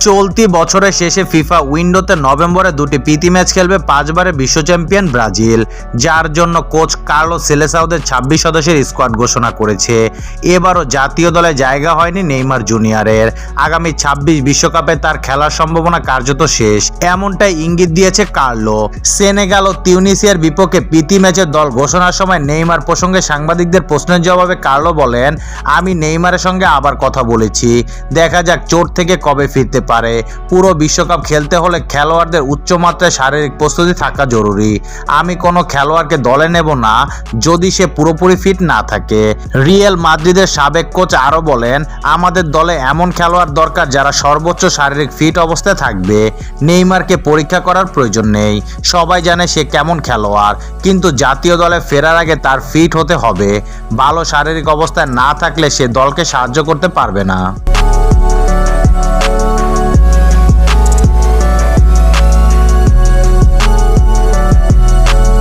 চলতি বছরের শেষে ফিফা উইন্ডোতে নভেম্বরে দুটি প্রীতি ম্যাচ খেলবে পাঁচবারের বিশ্ব চ্যাম্পিয়ন ব্রাজিল, যার জন্য কোচ কার্লো সেলেসাউদের ছাব্বিশ সদস্যের স্কোয়াড ঘোষণা করেছে। এবারও জাতীয় দলে জায়গা হয়নি নেইমার জুনিয়রের। আগামী ছাব্বিশ বিশ্বকাপে তার খেলার সম্ভাবনা কার্যত শেষ। এমনটাই ইঙ্গিত দিয়েছে কার্লো। সেনেগাল ও তিউনিসিয়ার বিপক্ষে প্রীতি ম্যাচের দল ঘোষণার সময় নেইমার প্রসঙ্গে সাংবাদিকদের প্রশ্নের জবাবে কার্লো বলেন, আমি নেইমারের সঙ্গে আবার কথা বলেছি। দেখা যাক চোট থেকে কবে ফিরতে পারে। পুরো বিশ্বকাপ খেলতে হলে খেলোয়াড়দের উচ্চমাত্রায় শারীরিক প্রস্তুতি থাকা জরুরি। আমি কোনো খেলোয়াড়কে দলে নেব না, যদি সে পুরোপুরি ফিট না থাকে। রিয়েল মাদ্রিদের সাবেক কোচ আরও বলেন, আমাদের দলে এমন খেলোয়াড় দরকার যারা সর্বোচ্চ শারীরিক ফিট অবস্থায় থাকবে। নেইমারকে পরীক্ষা করার প্রয়োজন নেই। সবাই জানে সে কেমন খেলোয়াড়, কিন্তু জাতীয় দলে ফেরার আগে তার ফিট হতে হবে। ভালো শারীরিক অবস্থায় না থাকলে সে দলকে সাহায্য করতে পারবে না।